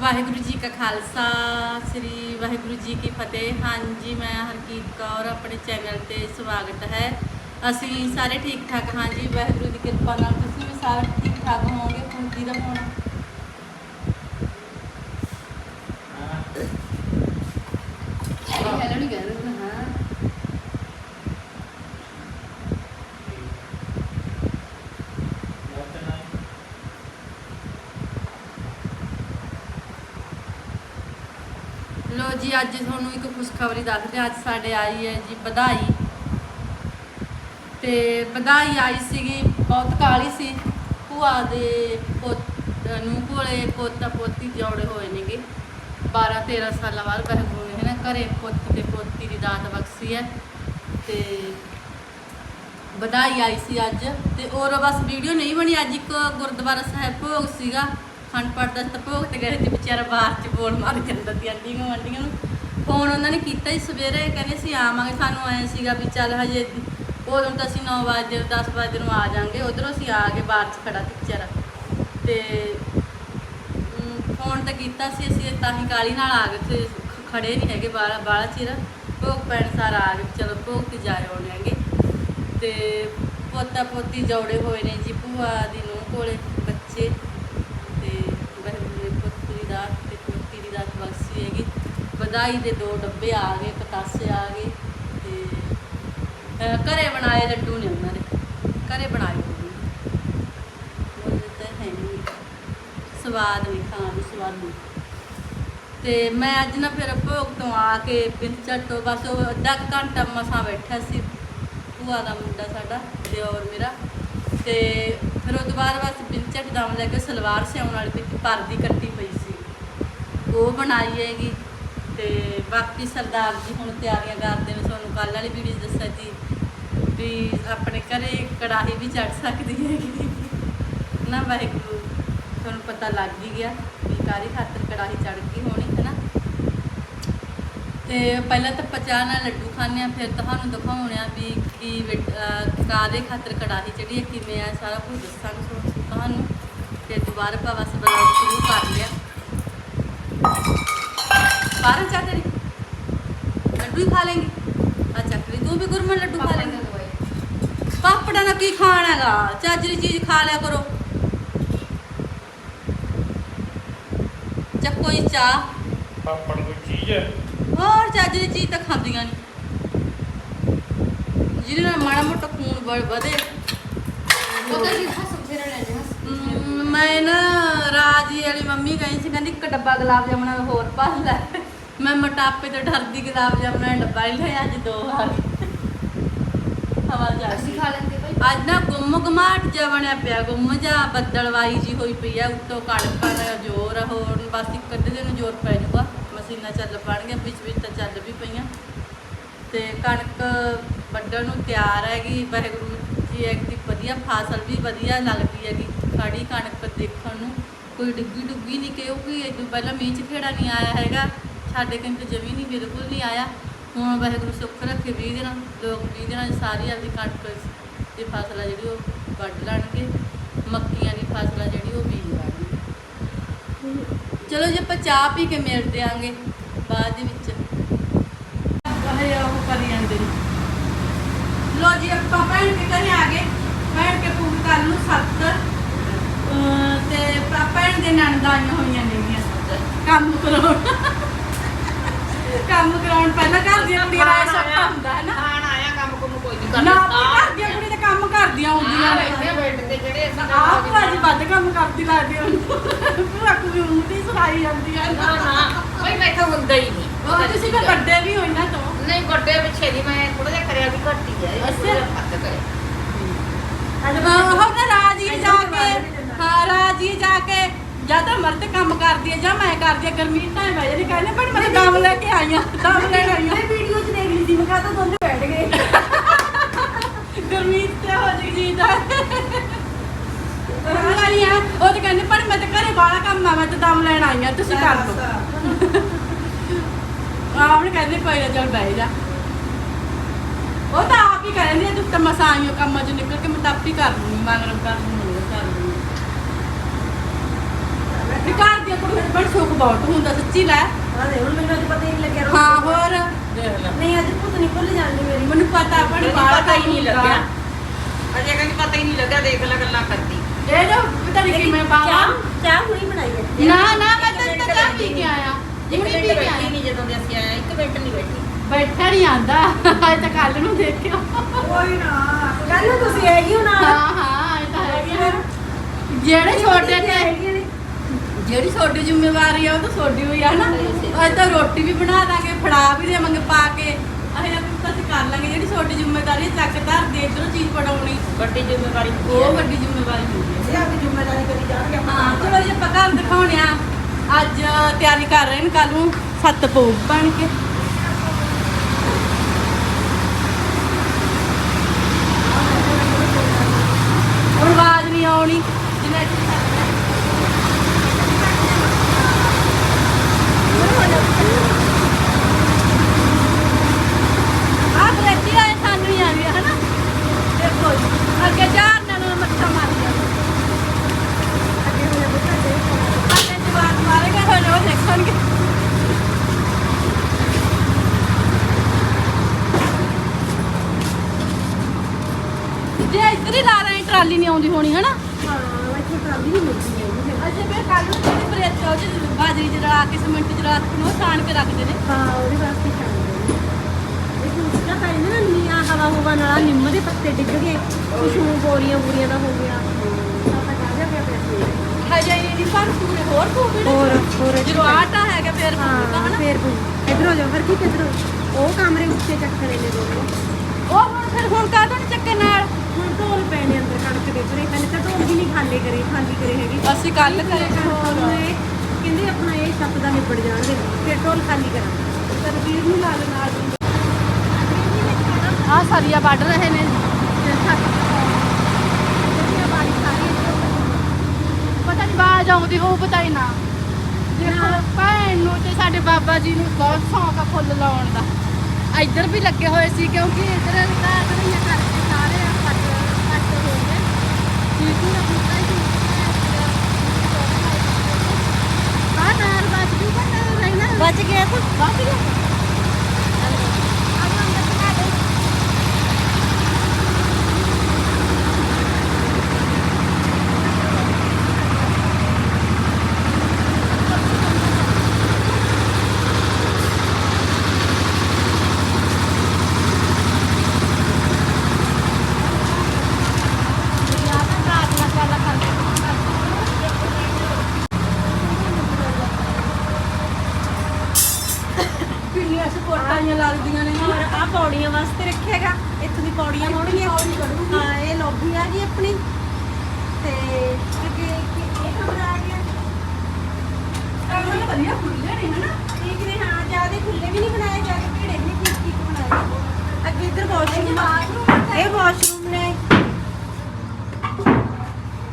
ਵਾਹਿਗੁਰੂ ਜੀ ਕਾ ਖਾਲਸਾ ਸ੍ਰੀ ਵਾਹਿਗੁਰੂ ਜੀ ਕੀ ਫਤਿਹ। ਹਾਂਜੀ ਮੈਂ ਹਰਕੀਤ ਕੌਰ ਆਪਣੇ ਚੈਨਲ ਤੇ ਸਵਾਗਤ ਹੈ। ਅਸੀਂ ਸਾਰੇ ਠੀਕ ਠਾਕ ਹਾਂ ਜੀ ਵਾਹਿਗੁਰੂ ਦੀ ਕਿਰਪਾ ਨਾਲ। ਤੁਸੀਂ ਵੀ ਸਾਰੇ ਠੀਕ ਠਾਕ ਹੋਵੋਗੇ? ਹੁਣ ਦੀ ਹੋਣਾ? ਹੈਲੋ ਨਹੀਂ ਕਹਿੰਦੇ ਹਾਂ ਲੋ ਜੀ ਅੱਜ ਖਬਰੀ ਦੱਸਦੇ ਅੱਜ ਸਾਡੇ ਆਈ ਹੈ ਜੀ ਵਧਾਈ। ਤੇ ਵਧਾਈ ਆਈ ਸੀਗੀ, ਬਹੁਤ ਕਾਲੀ ਸੀ। ਭੂਆ ਦੇ ਪੁੱਤ ਨੂੰ ਕੋਲੇ ਪੋਤਾ ਪੋਤੀ ਜੋੜੇ ਹੋਏ ਨੇਗੇ 12 13 ਸਾਲਾਂ ਬਾਅਦ ਵਾਹਿਗੁਰੂ ਨੇ ਨਾ। ਘਰੇ ਪੁੱਤ ਤੇ ਪੋਤੀ ਦੀ ਦਾਤ ਬਖਸ਼ੀ ਹੈ। ਤੇ ਵਧਾਈ ਆਈ ਸੀ ਅੱਜ। ਤੇ ਔਰ ਬਸ ਵੀਡੀਓ ਨਹੀਂ ਬਣੀ ਅੱਜ, ਇੱਕ ਗੁਰਦੁਆਰਾ ਸਾਹਿਬ ਭੋਗ ਸੀਗਾ। ਖੰਡ ਪਾਠ ਦਾ ਭੋਗ ਤੇ ਗਏ ਤੇ ਵਿਚਾਰਾ ਬਾਹਰ ਚ ਬੋਲ ਮਾਰ ਜਾਂਦਾ ਸੀ ਆਂਟੀਆਂ ਆਂਟੀਆਂ ਨੂੰ। ਫੋਨ ਉਹਨਾਂ ਨੇ ਕੀਤਾ ਸੀ ਸਵੇਰੇ ਕਹਿੰਦੇ ਸੀ ਆਵਾਂਗੇ, ਸਾਨੂੰ ਆਏ ਸੀਗਾ ਵੀ ਚੱਲ ਹਜੇ ਉਦੋਂ ਤਾਂ ਅਸੀਂ 9 ਵਜੇ 10 ਵਜੇ ਨੂੰ ਆ ਜਾਾਂਗੇ, ਉਧਰੋਂ ਅਸੀਂ ਆ ਕੇ ਬਾਹਰ ਚ ਖੜਾ ਸੀ ਵਿਚਾਰਾ ਤੇ ਫੋਨ ਤਾਂ ਕੀਤਾ ਸੀ, ਅਸੀਂ ਤਾਂ ਹੀ ਕਾਲੀ ਨਾਲ ਆ ਗਏ ਤੇ ਖੜੇ ਨਹੀਂ ਹੈਗੇ ਬਾਲਾ ਬਾਲਾ ਚਿਰ। ਭੋਗ ਪੈਣ ਸਾਰ ਆ ਗਏ, ਚਲੋ ਭੋਗ ਤੇ ਜਾ ਆਉਣੇ ਹੈਗੇ। ਤੇ ਪੋਤਾ ਪੋਤੀ ਜੋੜੇ ਹੋਏ ਨੇ ਜੀ, ਭੂਆ ਦੀ ਨੂੰਹ ਕੋਲੇ ਬੱਚੇ ਤੇ ਵਾਹਿਗੁਰੂ ਨੇ ਪੁੱਤ ਦੀ ਦਾਤ ਤੇ ਪੋਤੀ ਦੀ ਦਾਤ ਬਖਸ਼ੀ ਹੈਗੀ ਵਧਾਈ ਦੇ ਦੋ ਡੱਬੇ ਆ ਗਏ ਪਤਾਸੇ ਆ ਗਏ ਤੇ, ਅਹ ਘਰੇ ਬਣਾਏ ਲੱਡੂ ਨੇ ਉਹਨਾਂ ਦੇ। ਘਰੇ ਬਣਾਏ ਉਹਦੇ ਨੇ। ਤਾਂ ਹੈ ਨਹੀਂ ਸਵਾਦ ਨਹੀਂ ਖਾਣ ਨੂੰ, ਸਵਾਦ ਨਹੀਂ ਤੇ ਮੈਂ ਅੱਜ ਨਾ ਫਿਰ ਭੋਗ ਤੋਂ ਆ ਕੇ ਪਿੰਚਰ ਤੋਂ ਬਸ ਉਹ ਅੱਧਾ ਕੁ ਘੰਟਾ ਮਸਾਂ ਬੈਠਾ ਸੀ। ਭੂਆ ਦਾ ਮੁੰਡਾ ਸਾਡਾ ਦਿਓਰ ਮੇਰਾ। ਤੇ ਫਿਰ ਉਹ ਤੋਂ ਬਾਅਦ ਬਸ ਪਿੰਚਰ ਦਮ ਲੈ ਕੇ ਸਲਵਾਰ ਸਿਆਉਣ ਵਾਲੀ ਪਿੱਛੇ ਪਰਦੀ ਕੱਟੀ ਪਈ ਸੀ। ਉਹ ਬਣਾਈ ਹੈਗੀ। ਤੇ ਬਾਕੀ ਸਰਦਾਰ ਜੀ ਹੁਣ ਤਿਆਰੀਆਂ ਕਰਦੇ ਨੇ, ਤੁਹਾਨੂੰ ਕੱਲ ਵਾਲੀ ਵੀਡੀਓ ਦੱਸਿਆ ਸੀ ਵੀ ਆਪਣੇ ਘਰੇ ਕੜਾਹੀ ਵੀ ਚੜ ਸਕਦੀ ਹੈਗੀ। ਨਾ ਵਾਹਿਗੁਰੂ, ਤੁਹਾਨੂੰ ਪਤਾ ਲੱਗ ਹੀ ਗਿਆ ਵੀ ਕਾਰੀ ਖਾਤਰ ਕੜਾਹੀ ਚੜ ਗਈ ਹੋਣੀ, ਹੈ ਨਾ? ਤੇ ਪਹਿਲਾਂ ਤਾਂ ਪਚਾ ਨਾਲ ਲੱਡੂ ਖਾਣੇ ਆ ਫਿਰ ਤੁਹਾਨੂੰ ਦਿਖਾਉਣੇ ਆ ਵੀ ਕੀ ਵਿਟ- ਅਹ ਖਾਤਰ ਕੜਾਹੀ ਚੜੀ ਹੈ, ਕਿਵੇਂ ਆ ਸਾਰਾ ਕੁਝ ਦੱਸਾਂਗੇ ਤੁਹਾਨੂੰ- ਤੁਹਾਨੂੰ। ਤੇ ਦੁਬਾਰਾ ਆਪਾਂ ਬਸ ਸ਼ੁਰੂ ਕਰ ਲਿਆ। ਬਾਰਾਂ ਚਾਹ ਤੇਰੀ ਲੱਡੂ ਹੀ ਖਾ ਲੇਂਗੇ ਅੱਛਾ ਕਰੀ ਤੂੰ ਵੀ ਗੁਰਮਨ ਲੱਡੂ ਖਾ ਲੇਂਗੇ ਪਾਪੜਾ ਨਾਲ ਕੀ ਖਾਣਾ ਹੈਗਾ ਚਾਜਰੀ ਚੀਜ਼ ਖਾ ਲਿਆ ਕਰੋ ਚੱਕੋ ਹੀ ਚਾਹ ਪਾਪੜ ਕੋਈ ਚੀਜ਼ ਹੈ ਹੋਰ ਚਾਜਰੀ ਚੀਜ਼ ਤਾਂ ਖਾਂਦੀਆਂ ਨਹੀਂ ਜਿਹਦੇ ਨਾਲ ਮਾੜਾ ਮੋਟਾ ਖੂਨ ਵਧੇ ਉਹ ਤਾਂ ਜੀ ਜੀ ਮੈਂ ਨਾ ਰਾਜੀ ਵਾਲੀ ਮੰਮੀ ਕਹੀ ਸੀ ਕਹਿੰਦੀ ਇੱਕ ਡੱਬਾ ਗੁਲਾਬ ਜਾਮਣਾ ਹੋਰ ਪਾ ਲੈ ਮੈਂ ਮੋਟਾਪੇ ਤੋਂ ਡਰਦੀ ਗੁਲਾਬ ਜਾਮਣਾ ਦਾ ਡੱਬਾ ਲਿਆ ਅੱਜ ਦੋ ਆ ਗਏ ਹਵਾ ਜਾ ਅਸੀਂ ਖਾ ਲੈਂਦੇ ਭਾਈ। ਅੱਜ ਨਾ ਗੁੰਮ ਗੁਮਾਟ ਜਿਹਾ ਬਣਿਆ ਪਿਆ ਗੁੰਮ ਜਾ ਬੱਦਲਵਾਈ ਜੀ ਹੋਈ ਪਈ ਆ ਉੱਤੋਂ ਕਣਕਾਂ ਦਾ ਜ਼ੋਰ ਹੋਰ ਬਸ ਇੱਕ ਅੱਧੇ ਦਿਨ ਜ਼ੋਰ ਪੈ ਜਾਊਗਾ। ਮਸ਼ੀਨਾਂ ਚੱਲ ਪਣਗੀਆਂ ਵਿੱਚ ਵਿੱਚ ਤਾਂ ਚੱਲ ਵੀ ਪਈਆਂ। ਤੇ ਕਣਕ ਵੱਢਣ ਨੂੰ ਤਿਆਰ ਹੈਗੀ ਵਾਹਿਗੁਰੂ ਜੀ ਇੱਕ ਦੀ ਵਧੀਆ ਫਸਲ ਵੀ ਵਧੀਆ ਲੱਗਦੀ ਹੈਗੀ। ਖੜੀ ਕਣਕ ਦੇਖਣ ਨੂੰ ਕੋਈ ਡੁੱਗੀ ਡੁੱਗੀ ਨਹੀਂ ਕਿਉਂਕਿ ਇਹ ਤੋਂ ਪਹਿਲਾਂ ਮੀਂਹ ਚ ਖੇੜਾ ਨਹੀਂ ਆਇਆ ਹੈਗਾ। ਸਾਡੇ ਕੰਨ ਜਮੀ ਨਹੀਂ ਬਿਲਕੁਲ ਨਹੀਂ ਆਇਆ। ਹੁਣ ਵਾਹਿਗੁਰੂ ਸੁੱਖ ਰੱਖੇ 20 ਦਿਨ, ਲੋਕ 20 ਦਿਨਾਂ 'ਚ ਸਾਰੀ ਆਪਦੀ ਕਣਕ ਦੀ ਫਸਲ ਆ ਜਿਹੜੀ ਉਹ ਵੱਢ ਲੈਣਗੇ। ਮੱਕੀਆਂ ਦੀ ਫਸਲ ਆ ਜਿਹੜੀ ਉਹ ਬੀਜ ਲੈਣਗੇ। ਚਲੋ ਜੇ, ਆਪਾਂ ਚਾਹ ਪੀ ਕੇ ਮਿਲ ਦਿਆਂਗੇ ਬਾਅਦ ਦੇ ਵਿੱਚ। ਵਾਹੇ ਉਹ ਕਰੀ ਜਾਂਦੇ ਨੇ। ਲੋ ਜੀ, ਆਪਾਂ ਭੈਣ ਕੇ ਘਰੇ ਆ ਗਏ। ਭੈਣ ਕੇ ਪੂਰੀ ਕੱਲ ਨੂੰ ਸੱਤ। ਤੇ ਭੈਣ ਦੇ ਨਣਦਾਂ ਆਈਆਂ ਹੋਈਆਂ ਨੇ ਕੰਮ ਕਰਾਉਣ ਕੰਮ ਕਰਾਉਣ ਪਹਿਲਾਂ ਘਰ ਦੀਆਂ ਕੁੜੀਆਂ ਦਾ ਸੌਖਾ ਹੁੰਦਾ ਹੈ ਨਾ। ਖਾਣ ਆਇਆ ਕੰਮ ਕੁਮ ਕੋਈ ਨਹੀਂ ਨਾ ਕਰਦਾ ਘਰ ਦੀਆਂ ਕੁੜੀਆਂ ਤਾਂ ਕੰਮ ਕਰਦੀਆਂ ਹੁੰਦੀਆਂ ਬੈਠੇ ਨੇ ਬੈਠ ਤੇ ਜਿਹੜੇ ਅਸੀਂ ਆਪ ਭਾਜੀ ਵੱਧ ਕੰਮ ਕਰਦੀ ਲੱਗਦੀ ਉਹਨੂੰ ਪੂਰਾ ਕੋਈ ਉਂਗਲੀ ਸੁਣਾਈ ਜਾਂਦੀ ਹੈ ਨਾ ਨਾ ਕੋਈ ਬੈਠਾ ਹੁੰਦਾ ਹੀ ਨਹੀਂ। ਉਹ ਤੁਸੀਂ ਤਾਂ ਵੱਡੇ ਵੀ ਹੋ ਇਹਨਾਂ ਤੋਂ। ਨਹੀਂ ਵੱਡੇ ਪਿੱਛੇ ਦੀ ਮੈਂ ਥੋੜਾ ਜਿਹਾ ਕਰਿਆ ਵੀ ਘੱਟ ਹੀ ਹੈ ਅੱਛਾ। ਹੱਥ ਕਰੇ ਉਹ ਨਾ ਰਾਜੀ ਜਾ ਕੇ ਹਾਂ ਰਾਜੀ ਜਾ ਕੇ ਜਾਂ ਤਾਂ ਮਰਦ ਕੰਮ ਕਰਦੀ ਹੈ ਜਾਂ ਮੈਂ ਕਰਦੀ ਹਾਂ ਗਰਮੀ ਤਾਂ ਹੈ ਜਿਹੜੀ ਕਹਿੰਦੇ ਪਰ ਮੈਂ ਦਮ ਲੈ ਕੇ ਆਈਆਂ ਦਮ ਲੈਣ ਆਈਆਂ ਵੀਡੀਓ 'ਚ ਦੇਖ ਲਈ ਸੀ ਮੈਂ ਕਹਤਾ ਦੋਨੇ ਬੈਠ ਗਏ। ਗਰਮੀ ਤੇ ਹੋ ਜੀ ਜੀ ਦਾ ਵਾਲੀ ਆ ਉਹ ਤਾਂ ਕਹਿੰਦੇ ਪਰ ਮੈਂ ਤਾਂ ਘਰੇ ਬਾਹਲਾ ਕੰਮ ਆ ਮੈਂ ਤਾਂ ਦਮ ਲੈਣ ਆਈਆਂ ਤੁਸੀਂ ਕਰ ਲਓ। ਆਉਣ ਕਹਿੰਦੇ ਕੋਈ ਨਾ ਚੱਲ ਬਹਿ ਜਾ। ਉਹ ਤਾਂ ਆਪ ਹੀ ਕਹਿੰਦੇ ਤੂੰ ਤਾਂ ਮਸਾਂ ਆਈਓ ਕੰਮਾਂ ਚੋਂ ਨਿਕਲ ਕੇ ਮੈਂ ਤਾਂ ਆਪ ਹੀ ਕਰ ਲੂੰਗੀ ਮਗਰੋਂ ਕਰ ਲੂੰਗੀ ਕਰ ਲੂੰਗੀ ਵੀ ਘਰ ਦੀਆਂ ਕੁੜੀਆਂ ਪਰ ਸੁੱਖ ਬਹੁਤ ਹੁੰਦਾ ਸੱਚੀ ਲੈ। ਆ ਦੇ ਹੁਣ ਮੈਨੂੰ ਅੱਜ ਪਤਾ ਹੀ ਨਹੀਂ ਲੱਗਿਆ ਰੋਟੀ ਹਾਂ ਦਾ। ਹੋਰ? ਦੇਖ ਲੈ। ਨਹੀਂ ਅੱਜ ਭੁੱਤ ਨਹੀਂ ਭੁੱਲ ਜਾਂਦੀ ਮੇਰੀ। ਮੈਨੂੰ ਪਤਾ ਪਰ ਮੈਨੂੰ ਬਾਹਰ ਪਤਾ ਹੀ ਨਹੀਂ ਲੱਗਿਆ। ਅਜੇ ਕਹਿੰਦੀ ਪਤਾ ਹੀ ਨਹੀਂ ਲੱਗਿਆ ਦੇਖ ਲੈ ਗੱਲਾਂ ਕਰਦੀ। ਇਹ ਜੋ ਪਤਾ ਨਹੀਂ ਕਿਵੇਂ ਪਾਵਾਂ ਚਾਹ ਚਾਹ ਹੁਣੀ ਬਣਾਈ ਹੈ। ਨਾ ਨਾ ਮੈਂ ਤਾਂ ਚਾਹ ਪੀ ਕੇ ਆਇਆ। ਇੱਕ ਹੁਣੀ ਮਿੰਟ ਪੀ ਕੇ ਬੈਠੀ ਆਇਆ ਨਹੀਂ ਜਦੋਂ ਦੇ ਅਸੀਂ ਆਏ ਇੱਕ ਮਿੰਟ ਨਹੀਂ ਬੈਠੀ। ਬੈਠਾ ਨਹੀਂ ਆਂਦਾ। ਅੱਜ ਤਾਂ ਕੱਲ ਨੂੰ ਦੇਖਿਓ। ਕੋਈ ਨਾ ਕੱਲ ਨੂੰ ਤੁਸੀਂ ਹੈਗੀ ਹੋ ਨਾਲ। ਹਾਂ ਹਾਂ ਇਹ ਤਾਂ ਹੈਗੀ ਆ। ਜਿਹੜੇ ਛੋਟੇ ਨੇ। ਜਿਹੜੀ ਛੋਟੀ ਜ਼ਿੰਮੇਵਾਰੀ ਆ ਉਹ ਤਾਂ ਛੋਟੀ ਹੋਈ ਆ ਨਾ। ਅੱਜ ਤਾਂ ਰੋਟੀ ਵੀ ਬਣਾ ਦਾਂਗੇ ਫੜਾ ਵੀ ਦੇਵਾਂਗੇ ਪਾ ਕੇ। ਅਸੀਂ ਆਪਣੀ ਤਾਂ ਅਸੀਂ ਕਰ ਲਾਂਗੇ। ਜਿਹੜੀ ਛੋਟੀ ਜ਼ਿੰਮੇਵਾਰੀ ਚੱਕ ਧਰ ਦੇ ਇਧਰੋਂ ਚੀਜ਼ ਪੜਾਉਣੀ ਵੱਡੀ ਜ਼ਿੰਮੇਵਾਰੀ ਉਹ ਹੈ ਵੱਡੀ ਜ਼ਿੰਮੇਵਾਰੀ ਹੁੰਦੀ ਇਹ ਆਪਣੀ ਜ਼ਿੰਮੇਵਾਰੀ ਕਰੀ ਜਾਣਗੇ ਹੈ ਹਾਂ ਚਲੋ ਜੀ ਆਪਾਂ ਘਰ ਦਿਖਾਉਣੇ ਆ। ਅੱਜ ਤਿਆਰੀ ਕਰ ਰਹੇ ਨੇ ਕੱਲ ਨੂੰ। ਸੱਤ ਭੋਗ ਬਣ ਕੇ ਹੁਣ ਆਵਾਜ਼ ਨਹੀਂ ਆਉਣੀ ਜਿੰਨਾ ਇੱਥੇ ਤੱਕ ਆਹ ਬਰੇਤੀ ਆਏ ਸਾਨੂੰ ਹੀ ਆ ਰਹੀ ਹੈ ਹਨਾ ਦੇਖੋ ਜੀ ਅੱਗੇ ਚਾਰ ਨਾਲ ਮੱਥਾ ਮਾਰ ਗਿਆ ਅੱਗੇ ਜਵਾਨ ਮਾਰੇਗਾ ਹੁਣ ਉਹ ਦੇਖਣਗੇ ਜੇ ਇੱਧਰ ਹੀ ਲਾ ਰਹੇ ਟਰਾਲੀ ਨਹੀਂ ਆਉਂਦੀ ਹੋਣੀ ਹਨਾ ਹਾਂ ਇੱਥੇ ਟਰਾਲੀ ਨਹੀਂ ਮਿਲਦੀ ਹੈਗੀ ਅੱਛਾ ਫਿਰ ਕੱਲ ਨੂੰ ਜਿਹੜੀ ਬਰੇਤੀ ਉਹ ਚ ਬਾਜਰੀ ਚ ਰਲਾ ਕੇ ਸਿਮੈਂਟ ਚ ਰਲਾ ਕੇ ਉਹ ਸਾਣ ਕੇ ਰੱਖਦੇ ਨੇ। ਹਾਂ ਉਹਦੇ ਵਾਸਤੇ ਚਾਹੀਦਾ ਇਹ ਦੂਸਰਾ ਤਾਂ ਇਹਨਾਂ ਨਾ ਨੀਆਂ ਹਵਾ ਹਵਾ ਨਾਲ ਨਿੰਮ ਦੇ ਪੱਤੇ ਡਿੱਗ ਗਏ। ਕੁਛ ਨੂੰ ਬੋਰੀਆਂ ਬੋਰੀਆਂ ਦਾ ਹੋ ਗਿਆ। ਹਜੇ ਇਹ ਨਹੀਂ ਪਰ ਪੂਰੇ ਹੋਰ ਕੋਵਿਡ ਹੋਰ ਹੋਰ ਜਦੋਂ ਆਟਾ ਹੈਗਾ ਫਿਰ ਪੂਰਾ ਹਨਾ? ਫੇਰ ਕੋਈ ਇਧਰ ਜਾ ਫਿਰ ਕੀ ਕਿਧਰ ਉਹ ਕਮਰੇ ਉੱਤੇ ਚੱਕਰੇ ਨੇ ਦੋਨੋਂ ਉਹ ਹੁਣ ਫਿਰ ਹੁਣ ਕਾਹਦੋਂ ਨੀ ਚੱਕੇ ਨਾਲ? ਹੁਣ ਢੋਲ ਪੈਣੇ ਅੰਦਰ ਕਣਕ ਦੇ ਭਰੇ ਪਹਿਲੇ ਤਾਂ ਢੋਲ ਵੀ ਨਹੀਂ ਖਾਲੀ ਕਰੇ ਖਾਲੀ ਕਰੇ ਹੈਗੇ। ਅਸੀਂ ਕੱਲ ਕਰੇ ਉਹਨੇ ਕਹਿੰਦੇ ਆਪਣਾ ਇਹ ਛੱਤ ਦਾ ਨਿਬੜ ਜਾਣਗੇ ਫਿਰ ਢੋਲ ਖਾਲੀ ਕਰਾਂਗੇ। ਤਨਵੀਰ ਨੂੰ ਲਾ ਲੈਣਾ ਆ ਸਰੀਆ ਵੱਢ ਰਹੇ ਨੇ। ਪਤਾ ਨਹੀਂ ਬਾਜ ਆਉਂਦੀ ਹੋਊ ਪਤਾ ਹੀ ਨਾ। ਦੇਖੋ ਭੈਣ ਨੂੰ ਤੇ ਸਾਡੇ ਬਾਬਾ ਜੀ ਨੂੰ ਬਹੁਤ ਸ਼ੌਂਕ ਆ ਫੁੱਲ ਲਾਉਣ ਦਾ। ਇੱਧਰ ਵੀ ਲੱਗੇ ਹੋਏ ਸੀ ਕਿਉਂਕਿ ਇੱਧਰ ਤਾਂ ਸਾਰੇ ਕੱਟ ਕੱਟ ਹੋ ਗਏ ਚੀਕੂ ਦਾ ਬੂਟਾ ਹੀ ਆ ਨਾਰ ਬਚ ਗਈ ਪਰ ਰਹਿਣਾ ਬਚ ਗਿਆ ਤਾਂ ਬਚ ਗਿਆ ਕਿੰਨੀਆਂ ਸਪੋਰਟਾਂ ਲੱਗਦੀਆਂ ਨੇ ਔਰ ਆ ਪੌੜੀਆਂ ਵਾਸਤੇ ਰੱਖਿਆਗਾ ਇੱਥੋਂ ਦੀ ਪੌੜੀਆਂ ਹੋਣਗੀਆਂ ਹਾਂ ਇਹ ਲੌਬੀ ਆ ਗਈ ਆਪਣੀ ਤੇ ਅੱਗੇ ਇੱਕ ਇਹ ਕਮਰਾ ਆ ਗਿਆ ਕਮਰੇ ਵਧੀਆ ਖੁੱਲੇ ਨੇ ਹਨਾ? ਠੀਕ ਨੇ ਹਾਂ ਜ਼ਿਆਦਾ ਖੁੱਲੇ ਵੀ ਨਹੀਂ ਬਣਾਏ ਜ਼ਿਆਦਾ ਭੀੜੇ ਵੀ ਨਹੀਂ ਠੀਕ ਠੀਕ ਬਣਾਏ। ਅੱਗੇ ਇੱਧਰ ਵਾਸ਼ਰੂਮ ਇਹ ਵਾਸ਼ਰੂਮ ਨੇ।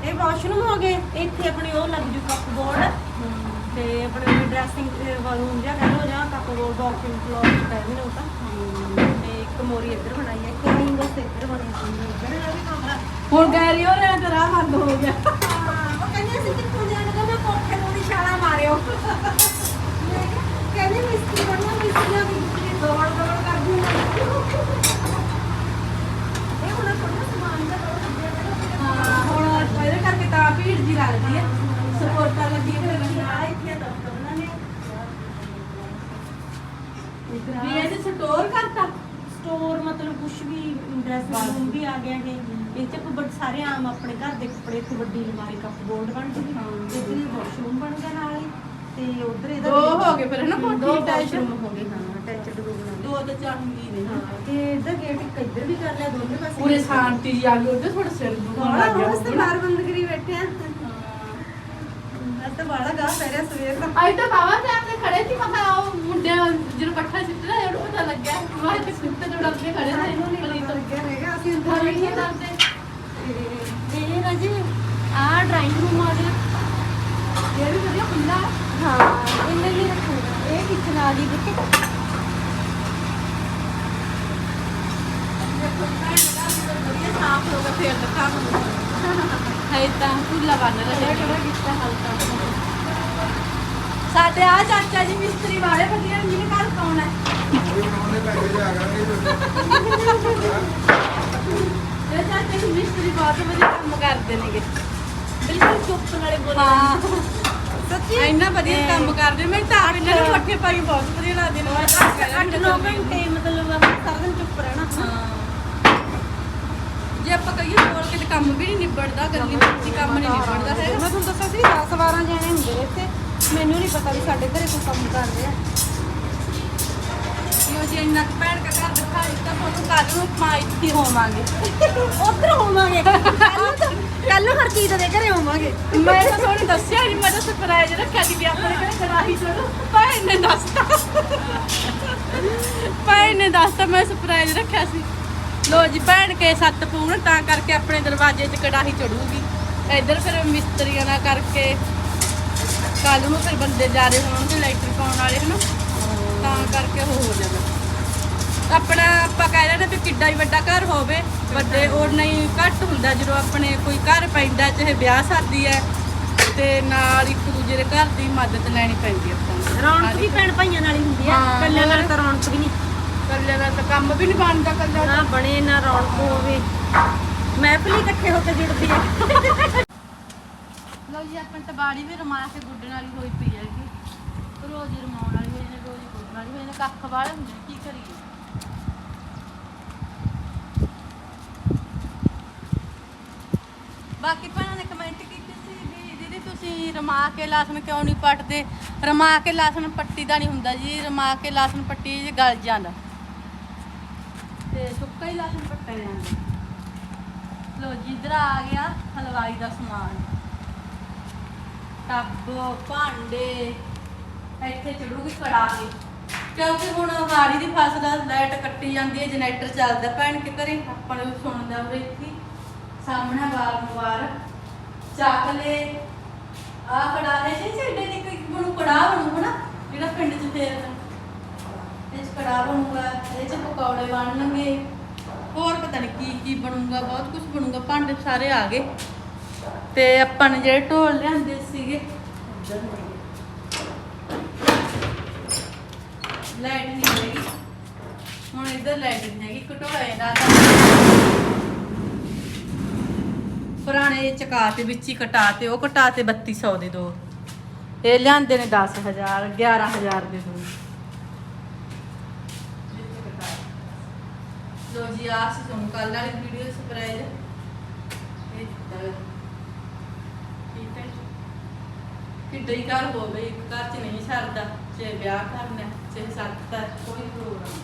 ਇਹ ਵਾਸ਼ਰੂਮ ਹੋ ਗਏ। ਇੱਥੇ ਆਪਣੇ ਉਹ ਲੱਗ ਜੂ ਕੱਪ ਬੋਰਡ ਤੇ ਆਪਣੇ ਡਰੈਸਿੰਗ ਵਾਰੂਮ ਜਿਹਾ ਕਹਿ ਲਓ ਜਾਂ ਕੱਪ ਬੋਰਡ ਵਾਕਿੰਗ ਫਲੋਰ ਕਹਿੰਦੇ ਨੇ ਉਹ ਤਾਂ। ਤੇ ਇੱਕ ਮੋਰੀ ਇੱਧਰ ਬਣਾਈ ਹੈ ਇੱਕ ਇੱਧਰ ਬਣੀ ਹੈ ਇੱਧਰ ਦਾ ਵੀ ਕਮਰਾ ਹੁਣ ਗੈਰੀ ਹੋ ਰਿਹਾ ਤੇ ਰਾਹ ਬੰਦ ਹੋ ਗਿਆ। ਉਹ ਕਹਿੰਦੇ ਅਸੀਂ ਕਿੱਥੋਂ ਜਾਣਗੇ ਨਿਸ਼ਾਨਾ ਮਾਰਿਓ। ਮੈਂ ਕਿਹਾ, ਕਹਿੰਦੇ ਮਿਸਤਰੀ ਬਣਨਾ ਮਿਸਤਰੀਆਂ ਦੀ ਦੌੜ ਦੌੜ ਕਰਦੀ ਇਹ ਹੁਣ ਥੋੜਾ ਸਮਾਨ ਦਾ ਥੋੜਾ ਲੱਗਿਆ ਹਾਂ ਹੁਣ ਇਹਦੇ ਕਰਕੇ ਤਾਂ ਭੀੜ ਜੀ ਲੱਗਦੀ ਹੈ। ਸਪੋਰਟਾਂ ਫਿਰ ਆ ਇੱਥੇ ਦਫ਼ਤਰ ਬਣਾਣੇ ਵੀ ਇਹਦੇ ਸਟੋਰ ਕਰਤਾ? ਸਟੋਰ ਮਤਲਬ ਕੁਝ ਵੀ ਡਰੈਸਿੰਗ ਰੂਮ ਵੀ ਆ ਗਿਆ ਇਹ। ਇਹ ਚ ਬੜ ਸਾਰੇ ਆਮ ਆਪਣੇ ਘਰ ਦੇ ਕੱਪੜੇ ਤੇ ਵੱਡੀ ਅਲਮਾਰੀ ਕੱਪ ਬੋਰਡ ਬਣ ਹਾਂ। ਇੱਧਰ ਹੀ। ਗਏ ਫਿਰ ਹਨਾ ਕੋਠੀ ਦੋ attached? ਵਾਸ਼ਰੂਮ ਹੋ ਗਏ ਹਾਂ ਅਟੈਚਡ ਰੂਮ ਬਣਾ ਦੋ ਤਾਂ ਚਾਹੀਦੀ ਨੇ ਹਾਂ। ਤੇ ਇੱਧਰ ਗੇਟ ਇੱਕ ਇੱਧਰ ਵੀ ਕਰ ਲਿਆ ਦੋਨੇ ਪਾਸੇ ਪੂਰੇ ਸ਼ਾਂਤੀ ਜੀ ਆ ਗਈ ਉਹਦੇ ਥੋੜਾ ਸਿਰ ਦੁਖਣ ਲੱਗ ਗਿਆ। ਹੋਊਗਾ ਨਾ। ਬਾਰ ਬੰਦ ਕਰੀ ਬੈਠੇ ਆ। ਤਾਂ ਬਾਲਾ ਗਾ ਪੈ ਰਿਹਾ ਸਵੇਰ ਦਾ। ਅੱਜ ਤਾਂ ਬਾਬਾ ਸਾਹਿਬ ਤੇ ਖੜੇ ਸੀ ਮਖਾ ਉਹ ਮੁੰਡੇ ਜਦੋਂ ਪੱਠਾ ਸਿੱਟਦਾ ਉਹਨੂੰ ਪਤਾ ਲੱਗਿਆ ਵਾਹ ਤੇ ਕੁੱਤੇ ਤੋਂ ਡਰਦੇ ਖੜੇ ਸਾਨੂੰ ਨੇ ਨਹੀਂ ਪਤਾ ਤੋਂ ਲੱਗਿਆ ਹੈਗਾ ਅਸੀਂ ਅੰਦਰ ਬੈਠੇ ਦੱਸਦੇ। ਇਹ ਰਾਜੇ ਆ ਡਰਾਇੰਗ ਰੂਮ ਆ ਗਿਆ। ਇਹ ਵੀ ਵਧੀਆ ਖੁੱਲਾ ਹਾਂ ਇਹਨੇ ਨਹੀਂ ਰੱਖੂਗਾ ਇਹ ਕਿਚਨ ਆ ਗਈ ਬੁੱਤ ਦੇਖੋ ਭੈਣ ਦਾ ਅੰਦਰ ਵਧੀਆ ਸਾਫ਼ ਹੋਗਾ ਫੇਰ ਦਿਖਾਵਾਂਗੇ ਹੈ ਤਾਂ ਖੁੱਲਾ ਬਣ ਰਿਹਾ ਕਿਹੜਾ ਕੀਤਾ ਹਲਕਾ ਸਾਡੇ ਆ ਚਾਚਾ ਜੀ ਮਿਸਤਰੀ ਵਾਲੇ ਵਧੀਆ ਨੇ ਜਿਹਨੇ ਘਰ ਪਾਉਣਾ ਹੈ ਇਹ ਚਾਚਾ ਜੀ ਮਿਸਤਰੀ ਬਹੁਤ ਵਧੀਆ ਕੰਮ ਕਰਦੇ ਨੇਗੇ ਬਿਲਕੁਲ ਚੁੱਪ ਨਾਲੇ ਬੋਲ ਹਾਂ ਸੱਚੀ? ਇੰਨਾ ਵਧੀਆ ਕੰਮ ਕਰਦੇ ਮੈਂ ਤਾਂ ਆਪ ਇਹਨਾਂ ਨੂੰ ਪੱਠੇ ਪਾਈ ਬਹੁਤ ਵਧੀਆ ਲੱਗਦੇ ਨੇ। ਮੈਂ ਤਾਂ ਕਹਿ ਅੱਠ ਦਿੰਦੀ ਨੌ ਹਾਂ ਘੰਟੇ ਮਤਲਬ ਸਾਰਾ ਦਿਨ ਚੁੱਪ ਰਹਿਣਾ। ਹਾਂ। ਜੇ ਆਪਾਂ ਕਹੀਏ ਹੋਰ ਕਿਤੇ ਕੰਮ ਵੀ ਨਹੀਂ ਨਿਬੜਦਾ ਗੱਲੀ ਵਿੱਚ ਕੰਮ ਨਹੀਂ ਨਿਬੜਦਾ ਹੈ ਮੈਂ ਤੁਹਾਨੂੰ ਦੱਸਿਆ ਸੀ 10 12 ਜਣੇ ਹੁੰਦੇ ਨੇ ਇੱਥੇ। ਮੈਨੂੰ ਨਹੀਂ ਪਤਾ ਵੀ ਸਾਡੇ ਘਰੇ ਕੋਈ ਕੰਮ ਕਰ ਰਿਹਾ। ਕਿਉਂ ਜੇ ਇੰਨਾ ਕੁ ਭੈਣ ਕਾ ਘਰ ਦਿਖਾਈ ਤਾਂ ਤੁਹਾਨੂੰ ਕੱਲ ਨੂੰ ਮਾਈ ਦੀ ਹੋਵਾਂਗੇ। ਉੱਧਰ ਹੋਵਾਂਗੇ। ਕੱਲ ਨੂੰ ਹਰਕੀਤ ਦੇ ਘਰੇ ਹੋਵਾਂਗੇ ਮੈਂ ਤਾਂ ਤੁਹਾਨੂੰ ਦੱਸਿਆ ਨਹੀਂ ਮੈਂ ਤਾਂ ਸਰਪ੍ਰਾਈਜ਼ ਰੱਖਿਆ ਸੀ ਵੀ ਆਪਣੇ ਘਰੇ ਕੜਾਹੀ ਚੜੂ ਭੈਣ ਨੇ ਦੱਸਤਾ। ਭੈਣ ਨੇ ਦੱਸਤਾ, ਮੈਂ ਸਰਪ੍ਰਾਈਜ਼ ਰੱਖਿਆ ਸੀ। ਲੋ ਜੀ, ਭੈਣ ਕੇ ਸੱਤ ਪੂਣ ਤਾਂ ਕਰਕੇ ਆਪਣੇ ਦਰਵਾਜ਼ੇ 'ਚ ਕੜਾਹੀ ਚੜੂਗੀ। ਇੱਧਰ ਫਿਰ ਮਿਸਤਰੀਆਂ ਨਾਲ ਕਰਕੇ ਕੱਲ ਨੂੰ ਫਿਰ ਬੰਦੇ ਜਾ ਰਹੇ ਹੋਣਗੇ ਇਲੈਕਟ੍ਰਿਕ ਪਾਉਣ ਵਾਲੇ, ਹਨਾ? ਤਾਂ ਕਰਕੇ ਉਹ ਹੋ ਜਾਣਾ ਆਪਣਾ ਆਪਾਂ ਕਹਿ ਰਹੇ ਨੇ ਵੀ ਕਿੱਡਾ ਹੀ ਵੱਡਾ ਘਰ ਹੋਵੇ ਵੱਡੇ ਉਹ ਨਹੀਂ ਘੱਟ ਹੁੰਦਾ ਜਦੋਂ ਆਪਣੇ ਕੋਈ ਘਰ ਪੈਂਦਾ ਚਾਹੇ ਵਿਆਹ ਸ਼ਾਦੀ ਹੈ ਤੇ ਨਾਲ ਇੱਕ ਦੂਜੇ ਦੇ ਘਰ ਦੀ ਮਦਦ ਲੈਣੀ ਪੈਂਦੀ ਹੈ ਆਪਾਂ ਨੂੰ। ਰੌਣਕ ਵੀ ਭੈਣ ਭਾਈਆਂ ਨਾਲ ਹੀ ਹੁੰਦੀ ਆ ਹਾਂ, ਕੱਲਿਆਂ ਨਾਲ। ਤਾਂ ਰੌਣਕ ਵੀ ਨਹੀਂ। ਕੱਲੇ ਦਾ ਤਾਂ ਕੰਮ ਵੀ ਨਹੀਂ ਬਣਦਾ ਕੱਲੇ ਨਾ ਬਣੇ ਨਾ ਰੌਣਕ ਹੋਵੇ। ਮਹਿਫਲ ਇਕੱਠੇ ਹੋ ਕੇ ਜੁੜਦੀ ਹੈ ਲਓ ਜੀ ਆਪਣੀ ਤਬਾੜੀ ਵੀ ਰਮਾ ਕੇ ਗੁੱਡਣ ਵਾਲੀ ਹੋਈ ਪਈ ਹੈਗੀ। ਰੋਜ਼ ਹੀ ਰਮਾਉਣ ਵਾਲੀ ਹੋਈ ਨੇ ਰੋਜ਼ ਹੀ ਗੁੱਡਣ ਵਾਲੀ ਹੋਈ ਨੇ ਕੱਖ ਵਾਲੇ ਹੁੰਦੇ ਨੇ, ਕੀ ਕਰੀਏ? ਬਾਕੀ ਭੈਣਾਂ ਨੇ ਕਮੈਂਟ ਕੀਤੀ ਸੀ ਵੀ ਦੀਦੀ ਤੁਸੀਂ ਰਮਾ ਕੇ ਲਸਣ ਕਿਉਂ ਨਹੀਂ ਪੱਟਦੇ? ਰਮਾ ਕੇ ਲਸਣ ਪੱਟੀ ਦਾ ਨਹੀਂ ਹੁੰਦਾ ਜੀ ਰਮਾ ਕੇ ਲਸਣ ਪੱਟੀ ਜੀ ਗਲ ਜਾਂਦਾ। ਤੇ ਸੁੱਕਾ ਹੀ ਲਸਣ ਪੱਟਿਆ ਜਾਂਦਾ। ਲੋ ਜੀ ਇੱਧਰ ਆ ਗਿਆ ਹਲਵਾਈ ਦਾ ਸਮਾਨ। ਟੱਬ ਭਾਂਡੇ ਇੱਥੇ ਚੜੂਗੀ ਕੜਾਹੀ ਕਿਉਂਕਿ ਹੁਣ ਹਾੜੀ ਦੀ ਫਸਲ ਆ, ਲਾਈਟ ਕੱਟੀ ਜਾਂਦੀ ਹੈ ਜਨਰੇਟਰ ਚੱਲਦਾ। ਭੈਣ ਕੇ ਘਰੇ ਆਪਾਂ ਨੂੰ ਸੁਣਦਾ ਉਰੇ ਇੱਥੇ। ਸਾਹਮਣੇ ਬਾਰ ਬਾਰ ਚੱਕ ਲੈ। ਆ ਕੜਾਹੇ ਚ ਛੱਡੇ ਦੀ ਕੋਈ ਬਣੂ ਕੜਾਹ ਬਣੂ ਹਨਾ ਜਿਹੜਾ ਪਿੰਡ ਚ ਫੇਰ ਇਹ 'ਚ ਕੜਾਹ ਬਣੂਗਾ, ਇਹ ਚ ਪਕੌੜੇ ਬਣਨਗੇ ਹੋਰ ਪਤਾ ਨਹੀਂ ਕੀ ਕੀ ਬਣੂਗਾ, ਬਹੁਤ ਕੁਝ ਬਣੂਗਾ। ਭਾਂਡੇ ਸਾਰੇ ਆ ਗਏ। ਤੇ ਆਪਾਂ ਨੇ ਜਿਹੜੇ ਢੋਲ ਲਿਆਂਦੇ ਸੀਗੇ, ਲਾਈਟ ਨਹੀਂ ਹੈਗੀ ਹੁਣ ਇੱਧਰ ਲਾਈਟ ਨਹੀਂ ਹੈਗੀ ਘਟੋਲੇ ਦਾ ਪੁਰਾਣੇ ਚਕਾ ਤੇ ਵਿੱਚ ਹੀ ਕਟਾ ਤੇ, ਉਹ ਕਟਾ ਤੇ 3200 ਦੇ ਦੋ। ਇਹ ਲਿਆਂਦੇ ਨੇ 10000 11000 ਦੇ ਦੋ। ਲੋ ਜੀ ਆ ਸੀ ਤੁਹਾਨੂੰ ਕੱਲ ਵਾਲੀ ਵੀਡੀਓ ਸਰਪ੍ਰਾਈਜ਼ ਇਹ ਦਿੱਤਾ ਹੈ। ਠੀਕ ਹੈ ਕਿੱਡਾ ਹੀ ਘਰ ਇੱਕ ਘਰ 'ਚ ਨਹੀਂ ਸਰਦਾ, ਚਾਹੇ ਵਿਆਹ ਕਰਨਾ ਚਾਹੇ ਸੱਤ ਕੋਈ ਪ੍ਰੋਗਰਾਮ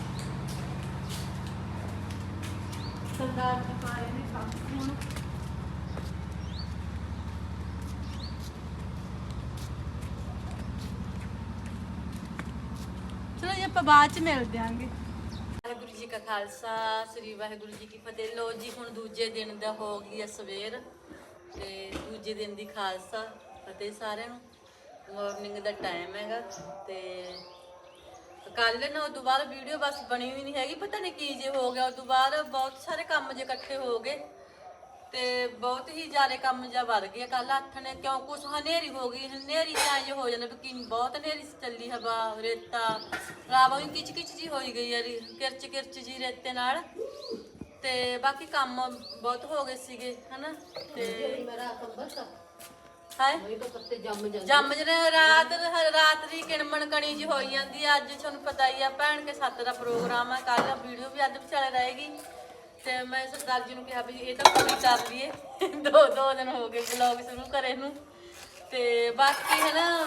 ਸਰਦਾਰ ਜੀ ਪਾਏ ਨੇ ਕੰਮ ਹੁਣ ਆਪਾਂ ਬਾਅਦ ਚ ਮਿਲਦੇ ਆਂਗੇ ਵਾਹਿਗੁਰੂ ਜੀ ਕਾ ਖਾਲਸਾ, ਸ੍ਰੀ ਵਾਹਿਗੁਰੂ ਜੀ ਕੀ ਫਤਿਹ। ਲੋ ਜੀ, ਹੁਣ ਦੂਜੇ ਦਿਨ ਦਾ ਹੋ ਗਈ ਹੈ ਸਵੇਰ ਤੇ ਦੂਜੇ ਦਿਨ ਦੀ ਖਾਲਸਾ ਫਤਿਹ ਸਾਰਿਆਂ ਨੂੰ। ਮਾਰਨਿੰਗ ਦਾ ਟਾਈਮ ਹੈਗਾ ਤੇ ਕੱਲ ਨਾ ਉਦੋਂ ਬਾਅਦ ਵੀਡੀਓ ਬਸ ਬਣੀ ਵੀ ਨਹੀਂ ਹੈਗੀ। ਪਤਾ ਨਹੀਂ ਕੀ ਜੇ ਹੋ ਗਿਆ। ਉਦੋਂ ਬਾਅਦ ਬਹੁਤ ਸਾਰੇ ਕੰਮ ਜੇ ਇਕੱਠੇ ਹੋ ਗਏ। ਤੇ ਬਹੁਤ ਹੀ ਜ਼ਿਆਦਾ ਕੰਮ ਜਾ ਵੱਧ ਗਿਆ ਕੱਲ ਹੱਥ ਨੇ ਕਿਉਂ ਕੁਛ, ਹਨੇਰੀ ਹੋ ਗਈ, ਹਨੇਰੀ ਤਾਂ ਇੰਜ ਹੋ ਜਾਂਦਾ ਵੀ ਕਿ ਬਹੁਤ ਹਨੇਰੀ ਚੱਲੀ, ਹਵਾ, ਰੇਤਾ, ਰਾਵਾ ਵੀ ਕਿਚ ਕਿਚ ਜੀ ਹੋਈ ਗਈ ਯਾਰ ਕਿਰਚ ਕਿਰਚ ਜੀ ਰੇਤੇ ਨਾਲ। ਤੇ ਬਾਕੀ ਕੰਮ ਬਹੁਤ ਹੋ ਗਏ ਸੀਗੇ, ਹਨਾ? ਤੇ ਹਾਏ ਜੰਮ ਜਨੇ ਰਾਤ ਰਾਤ ਦੀ ਕਿਣਮਣ ਕਣੀ ਜੀ ਹੋਈ ਜਾਂਦੀ ਆ, ਅੱਜ ਤੁਹਾਨੂੰ ਪਤਾ ਹੀ ਆ, ਭੈਣ ਕੇ ਸੱਤ ਦਾ ਪ੍ਰੋਗਰਾਮ ਆ ਕੱਲ ਵੀਡੀਓ ਵੀ ਅੱਜ ਵਿਚਾਲੇ ਰਹੇਗੀ। ਤੇ ਮੈਂ ਸਰਦਾਰ ਜੀ ਨੂੰ ਕਿਹਾ ਵੀ ਇਹ ਤਾਂ ਪੂਰੀ ਕਰ ਲਈਏ ਦੋ ਦੋ ਦਿਨ ਹੋ ਗਏ ਵਲੌਗ ਸ਼ੁਰੂ ਕਰੇ ਨੂੰ। ਤੇ ਬਾਕੀ ਹੈ ਨਾ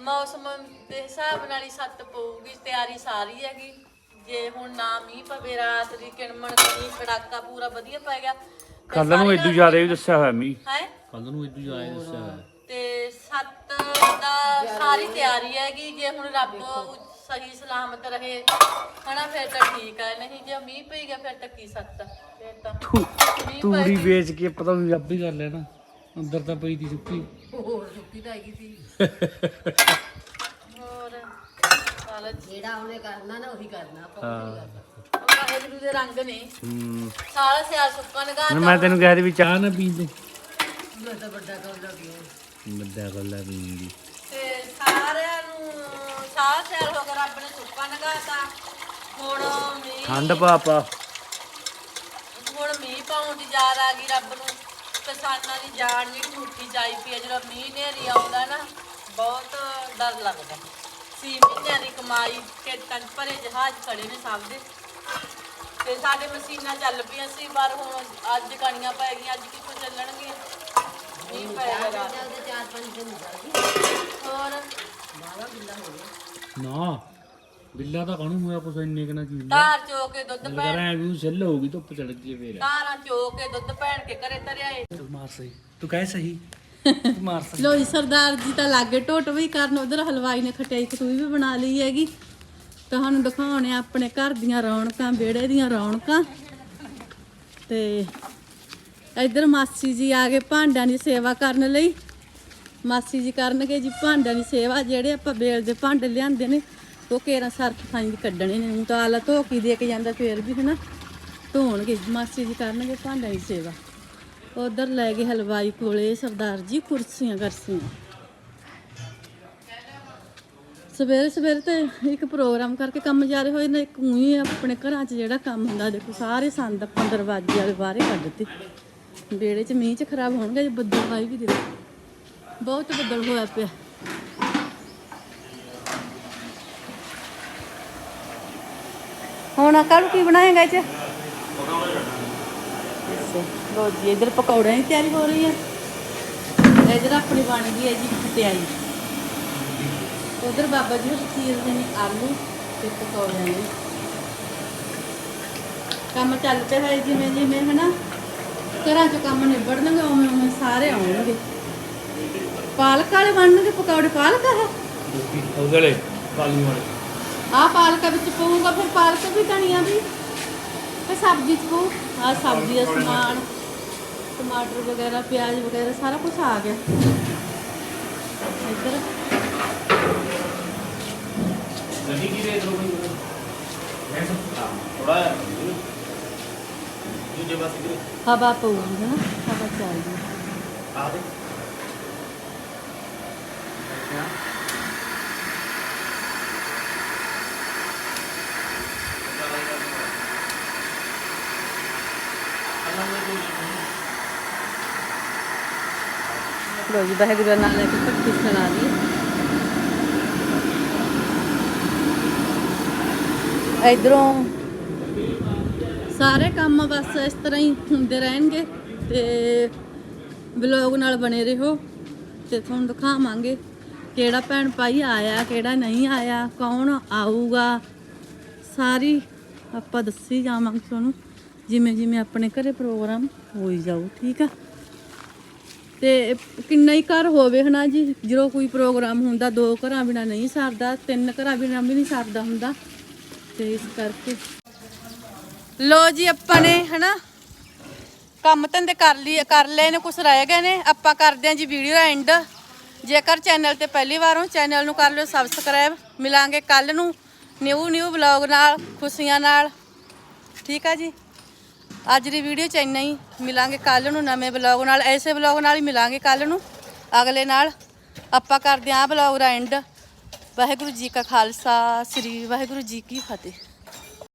ਮੌਸਮ ਦੇ ਹਿਸਾਬ ਨਾਲ ਹੀ ਸੱਤ ਪਊਗੀ ਤਿਆਰੀ ਸਾਰੀ ਹੈਗੀ। ਜੇ ਹੁਣ ਨਾ ਮੀਂਹ ਪਵੇ ਰਾਤ ਦੀ ਕਿਣਮਣ ਕਣੀ ਕੜਾਕਾ ਪੂਰਾ ਵਧੀਆ ਪੈ ਗਿਆ। ਕੱਲ ਨੂੰ ਇਦੋਂ ਜ਼ਿਆਦਾ ਵੀ ਦੱਸਿਆ ਹੋਇਆ ਮੀ ਹੈ? ਕੱਲ ਨੂੰ ਇਦੋਂ ਜ਼ਿਆਦਾ ਦੱਸਿਆ ਹੋਇਆ। ਤੇ ਸੱਤ ਦਾ ਸਾਰੀ ਤਿਆਰੀ ਹੈਗੀ। ਜੇ ਹੁਣ ਰੱਬ ਸਹੀ ਸਲਾਮਤ ਰਹੇ। ਹਨਾ ਫਿਰ ਤਾਂ ਠੀਕ ਹੈ ਨਹੀਂ ਜੇ ਮੀਂਹ ਪਈ ਗਿਆ ਫਿਰ ਤਾਂ ਕੀ ਸੱਤ ਫਿਰ ਤਾਂ ਮੀਂਹ ਤੂੜੀ। ਵੇਚ ਕੇ ਪਤਾ ਨਹੀਂ ਰੱਬ ਹੀ ਕਰ ਲੈਣਾ। ਅੰਦਰ ਤਾਂ ਪਈ ਦੀ ਸੁੱਕੀ। ਹੋਰ ਸੁੱਕੀ ਤਾਂ ਹੈਗੀ ਸੀ। ਹੋਰ ਚੱਲ। ਜਿਹੜਾ ਉਹਨੇ ਕਰਨਾ ਨਾ ਉਹੀ ਕਰਨਾ। ਆਪਾਂ ਹਾਂ। ਵਾਹਿਗੁਰੂ ਦੇ ਰੰਗ ਨੇ। ਹੂੰ। ਸਾਰਾ ਸਿਆਲ ਸੁੱਕਾ ਨਗਾ ਹੁਣ ਮੈਂ ਤੈਨੂੰ ਕਿਹਾ ਸੀ ਵੀ ਚਾਹ ਨਾ ਪੀਂਦੇ ਵੱਡਾ ਵੱਡਾ ਕੌਲਾ ਪੀਓ ਵੱਡਾ ਗੱਲਾਂ ਪੀਂਦੀ ਤੇ ਸਾਰੇ ਸਾਹ ਸਿਰ ਹੋ ਗਿਆ ਰੱਬ ਨੇ ਸੁੱਕਾ ਨਗਾਤਾ ਹੁਣ ਮੀਂਹ ਠੰਡ ਪਾਪਾ ਹੁਣ ਮੀਂਹ ਪਾਉਣ ਦੀ ਯਾਦ ਆ ਗਈ ਰੱਬ ਨੂੰ। ਕਿਸਾਨਾਂ ਦੀ ਜਾਨ ਜਿਹੜੀ ਮੁੱਠੀ ਜਾਈ ਪਈ ਹੈ ਜਦੋਂ ਮੀਂਹ ਨੇਰੀ ਆਉਂਦਾ ਨਾ ਬਹੁਤ ਡਰ ਲੱਗਦਾ। ਸੀ ਮਹੀਨਿਆਂ ਦੀ ਕਮਾਈ ਖੇਤਾਂ 'ਚ ਭਰੇ ਜਹਾਜ਼ ਖੜੇ ਨੇ ਸਭ ਦੇ। ਤੇ ਸਾਡੇ ਮਸ਼ੀਨਾਂ ਚੱਲ ਪਈਆਂ ਸੀ ਪਰ ਹੁਣ ਅੱਜ ਕਣੀਆਂ ਪੈ ਗਈਆਂ ਅੱਜ ਕਿੱਥੋਂ ਚੱਲਣਗੇ ਮੀਂਹ ਪਏਗਾ ਰਾਤ ਉਹਦੇ ਚਾਰ ਪੰਜ ਦਿਨ ਜਾਈ ਹੋਰ? ਨਾ ਬਿੱਲਾ ਤਾਂ ਕਾਹਨੂੰ ਹੋਇਆ ਕੁਛ ਇੰਨੇ ਕਨਾ ਕੀ ਹੁੰਦਾ? ਧਾਰ ਚੋ ਕੇ ਦੁੱਧ ਪੈਣ ਕਰ ਵੀ ਛੱਲ ਹੋਊਗੀ ਧੁੱਪ ਚੜ ਗਈ ਫੇਰ। ਧਾਰਾਂ ਚੋ ਕੇ ਦੁੱਧ ਪੈਣ ਕੇ ਘਰੇ ਧਰਿਆ ਏ। ਤੂੰ ਮਾਰ ਸਹੀ। ਤੂੰ ਕਹਿ ਸਹੀ। ਤੂੰ ਮਾਰ ਸਹੀ। ਲੋ ਜੀ ਸਰਦਾਰ ਜੀ ਤਾਂ ਲਾਗੇ ਢੋਟ ਵੀ ਕਰਨ ਉਧਰ ਹਲਵਾਈ ਨੇ ਖਟਿਆਈ ਖਟੂਈ ਵੀ ਬਣਾ ਲਈ ਹੈਗੀ। ਤੁਹਾਨੂੰ ਦਿਖਾਉਣੇ ਆ ਆਪਣੇ ਘਰ ਦੀਆਂ ਰੌਣਕਾਂ ਵਿਹੜੇ ਦੀਆਂ ਰੌਣਕਾਂ। ਤੇ ਇੱਧਰ ਮਾਸੀ ਜੀ ਆ ਗਏ ਭਾਂਡਿਆਂ ਦੀ ਸੇਵਾ ਕਰਨ ਲਈ। ਮਾਸੀ ਜੀ ਕਰਨਗੇ ਜੀ ਭਾਂਡਿਆਂ ਦੀ ਸੇਵਾ, ਜਿਹੜੇ ਆਪਾਂ ਬੇਲ ਦੇ ਭਾਂਡੇ ਲਿਆਂਦੇ ਨੇ, ਉਹ ਕੇਰਾਂ ਸਰਫ ਖਾਈ ਕੱਢਣੇ ਨੇ, ਹੁਣ ਤਾਂ ਆਲਾ ਧੋ ਕੇ ਦੇ ਕੇ ਜਾਂਦਾ ਫੇਰ ਵੀ, ਹਨਾ? ਧੋਣਗੇ ਮਾਸੀ ਜੀ ਕਰਨਗੇ ਭਾਂਡਿਆਂ ਦੀ ਸੇਵਾ। ਉਧਰ ਲੈ ਗਏ ਹਲਵਾਈ ਕੋਲੇ ਸਰਦਾਰ ਜੀ, ਕੁਰਸੀਆਂ ਕਰਸੀਆਂ। ਸਵੇਰੇ ਸਵੇਰੇ ਤੇ ਇੱਕ ਪ੍ਰੋਗਰਾਮ ਕਰਕੇ ਕੰਮ ਜਾ ਰਹੇ ਹੋਏ ਨੇ, ਇੱਕ ਆਪਣੇ ਘਰਾਂ 'ਚ ਜਿਹੜਾ ਕੰਮ ਹੁੰਦਾ, ਦੇਖੋ ਸਾਰੇ ਸੰਦ ਆਪਾਂ ਦਰਵਾਜ਼ੇ ਵਾਲੇ ਬਾਹਰੇ ਦਿੱਤੇ। ਵਿਹੜੇ 'ਚ ਮੀਂਹ 'ਚ ਖਰਾਬ ਹੋਣਗੇ, ਜੇ ਬੱਦਲ ਵਾਈ ਵੀ ਦੇਖੋ। ਬਹੁਤ ਬੱਦਲ ਹੋਇਆ ਪਿਆ। ਹੁਣ ਕੱਲ ਕੀ ਬਣਾਏਗਾ ਇਹ ਲੋ ਜੀ, ਇਧਰ ਪਕੌੜਿਆਂ ਦੀ ਤਿਆਰੀ ਹੋ ਰਹੀ ਹੈ ਇਧਰ ਆਪਣੀ ਬਣ ਗਈ ਹੈ ਜੀ ਖਟਿਆਈ। ਉਧਰ ਬਾਬਾ ਜੀ ਨੂੰ ਚੀਰਦੇ ਨੇ ਆਲੂ ਤੇ ਪਕੌੜਿਆਂ ਦੇ। ਕੰਮ ਚੱਲ ਪਿਆ ਹੈ ਜਿਵੇਂ ਜਿਵੇਂ ਹਨਾ? ਘਰਾਂ 'ਚ ਕੰਮ ਨਿਬੜਨਗੇ ਉਵੇਂ ਉਵੇਂ ਸਾਰੇ ਆਉਣਗੇ। ਪਾਲਕ ਵਾਲੇ ਬਣਨਗੇ ਪਕੌੜੇ ਪਾਲਕ ਆ ਉਹਦੇ ਕਾਲੀ ਵਾਲੇ। ਆ ਪਾਲਕ ਵਿੱਚ ਪਊਗਾ ਫਿਰ ਪਾਲਕ ਵੀ ਧਨੀਆ ਵੀ? ਤੇ ਸਬਜ਼ੀ ਚ ਪਊ? ਆ ਸਬਜ਼ੀ ਦਾ ਸਮਾਨ ਟਮਾਟਰ ਵਗੈਰਾ ਪਿਆਜ਼ ਵਗੈਰਾ ਸਾਰਾ ਕੁਝ ਆ ਗਿਆ। ਇੱਧਰ। ਗੱਡੀ ਕੀ ਰੇਟ ਹੋ ਗਈ ਥੋੜਾ ਦੂਜੇ ਪਾਸੇ ਹਵਾ ਪਊਗੀ ਹਨਾ ਹਵਾ ਚੱਲਦੀ। ਆ ਦੇ। ਲੋ ਜੀ, ਵਾਹਿਗੁਰੂ ਨਾਲ ਲੈ ਕੇ ਭਗਤੀ ਸੁਣਾ ਦੀ ਇਧਰੋਂ ਸਾਰੇ ਕੰਮ ਬਸ ਇਸ ਤਰ੍ਹਾਂ ਹੀ ਹੁੰਦੇ ਰਹਿਣਗੇ ਤੇ ਵਲੌਗ ਨਾਲ ਬਣੇ ਰਹੋ ਤੇ ਤੁਹਾਨੂੰ ਦਿਖਾਵਾਂਗੇ। ਕਿਹੜਾ ਭੈਣ ਭਾਈ ਆਇਆ, ਕਿਹੜਾ ਨਹੀਂ ਆਇਆ, ਕੌਣ ਆਊਗਾ? ਸਾਰੀ ਆਪਾਂ ਦੱਸੀ ਜਾਵਾਂਗੇ ਤੁਹਾਨੂੰ, ਜਿਵੇਂ ਜਿਵੇਂ ਆਪਣੇ ਘਰੇ ਪ੍ਰੋਗਰਾਮ ਹੋਈ ਜਾਊ, ਠੀਕ ਆ? ਤੇ ਕਿੰਨਾ ਹੀ ਘਰ ਹੋਵੇ ਹਨਾ ਜੀ, ਜਦੋਂ ਕੋਈ ਪ੍ਰੋਗਰਾਮ ਹੁੰਦਾ, ਦੋ ਘਰਾਂ ਬਿਨਾ ਨਹੀਂ ਸਰਦਾ, ਤਿੰਨ ਘਰਾਂ ਬਿਨਾ ਵੀ ਨਹੀਂ ਸਰਦਾ ਹੁੰਦਾ। ਤੇ ਇਸ ਕਰਕੇ ਲੋ ਜੀ ਆਪਾਂ ਨੇ ਹਨਾ, ਕੰਮ ਧੰਦੇ ਕਰ ਲਈ ਕਰ ਲਏ ਨੇ ਕੁਝ ਰਹਿ ਗਏ ਨੇ, ਆਪਾਂ ਕਰਦੇ ਹਾਂ ਜੀ ਵੀਡੀਓ ਐਂਡ ਜੇਕਰ ਚੈਨਲ ਤੇ ਪਹਿਲੀ ਵਾਰ ਹੋ ਚੈਨਲ ਨੂੰ ਕਰ ਲਿਓ ਸਬਸਕ੍ਰਾਈਬ ਮਿਲਾਂਗੇ ਕੱਲ ਨੂੰ ਨਿਊ ਨਿਊ ਵਲੌਗ ਨਾਲ, ਖੁਸ਼ੀਆਂ ਨਾਲ। ਠੀਕ ਆ ਜੀ? ਅੱਜ ਦੀ ਵੀਡੀਓ ਚ ਇੰਨਾ ਹੀ। ਮਿਲਾਂਗੇ ਕੱਲ ਨੂੰ ਨਵੇਂ ਵਲੌਗ ਨਾਲ, ਐਸੇ ਵਲੌਗ ਨਾਲ ਹੀ ਮਿਲਾਂਗੇ ਕੱਲ ਨੂੰ। ਅਗਲੇ ਨਾਲ ਆਪਾਂ ਕਰਦੇ ਹਾਂ vlog the and Waheguru ji ਕਾ ਖਾਲਸਾ, ਸ੍ਰੀ ਵਾਹਿਗੁਰੂ ਜੀ ਕੀ ਫਤਿਹ।